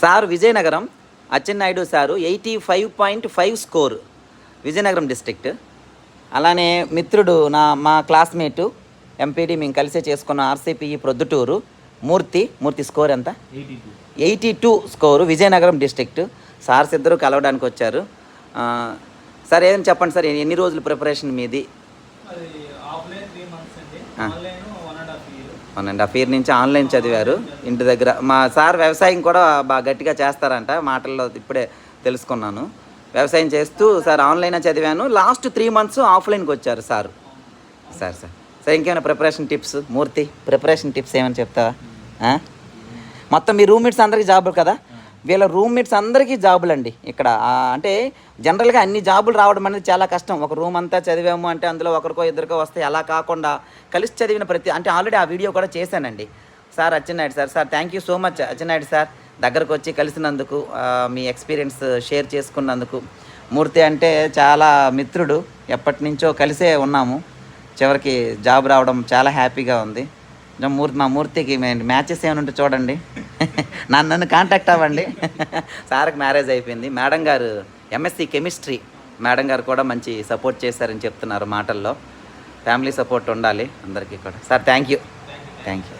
Sir Vizianagaram Atchannaidu sir eighty five point five score. Vizianagaram district. అలానే మిత్రుడు నా మా క్లాస్మేటు ఎంపీడీ మేము కలిసే చేసుకున్న ఆర్సీపీఈ ప్రొద్దుటూరు మూర్తి మూర్తి స్కోర్ ఎంత? Eighty two. Score Vizianagaram district. Sirs ఇద్దరు కలవడానికి వచ్చారు. సార్ ఏం చెప్పండి సార్ ఎన్ని రోజులు ప్రిపరేషన్ మీది అది ఆఫ్లైన్ త్రీ మంత్స్ అండి ఆ. Online one and. Half year నుంచి ఆన్లైన్ చదివారు. ఇంటి దగ్గర మా సార్ వ్యవసాయం కూడా బాగా గట్టిగా చేస్తారంట. మాటల్లో ఇప్పుడే తెలుసుకున్నాను. వ్యవసాయం చేస్తూ సార్ ఆన్లైన్ చదివాను. లాస్ట్ త్రీ మంత్స్ ఆఫ్లైన్కి వచ్చారు సార్. Sir sir. సార్ ఇంకేమైనా preparation tips Murthy preparation tips ఏమైనా చెప్తావా? మొత్తం మీ రూమ్మేట్స్ అందరికీ జాబులు కదా? వీళ్ళ రూమ్మేట్స్ అందరికీ జాబులు అండి ఇక్కడ. అంటే జనరల్గా అన్ని జాబులు రావడం అనేది చాలా కష్టం. ఒక రూమ్ అంతా చదివాము అంటే అందులో ఒకరికో ఇద్దరికో వస్తే అలా కాకుండా కలిసి చదివిన ప్రతి అంటే ఆల్రెడీ ఆ వీడియో కూడా చేశానండి. Sir Atchannaidu sir sir thank you so much Atchannaidu sir దగ్గరకు వచ్చి కలిసినందుకు మీ ఎక్స్పీరియన్స్ షేర్ చేసుకున్నందుకు. మూర్తి అంటే చాలా మిత్రుడు. ఎప్పటి నుంచో కలిసే ఉన్నాము. చివరికి జాబ్ రావడం చాలా హ్యాపీగా ఉంది. మూర్తి మా మూర్తికి మ్యాచెస్ ఏమైనా ఉంటే చూడండి. నన్ను నన్ను కాంటాక్ట్ అవ్వండి. సార్కి మ్యారేజ్ అయిపోయింది. మేడం గారు ఎంఎస్సి కెమిస్ట్రీ మేడం గారు కూడా మంచి సపోర్ట్ చేశారని చెప్తున్నారు మాటల్లో. ఫ్యామిలీ సపోర్ట్ ఉండాలి అందరికీ కూడా. Sir thank you thank you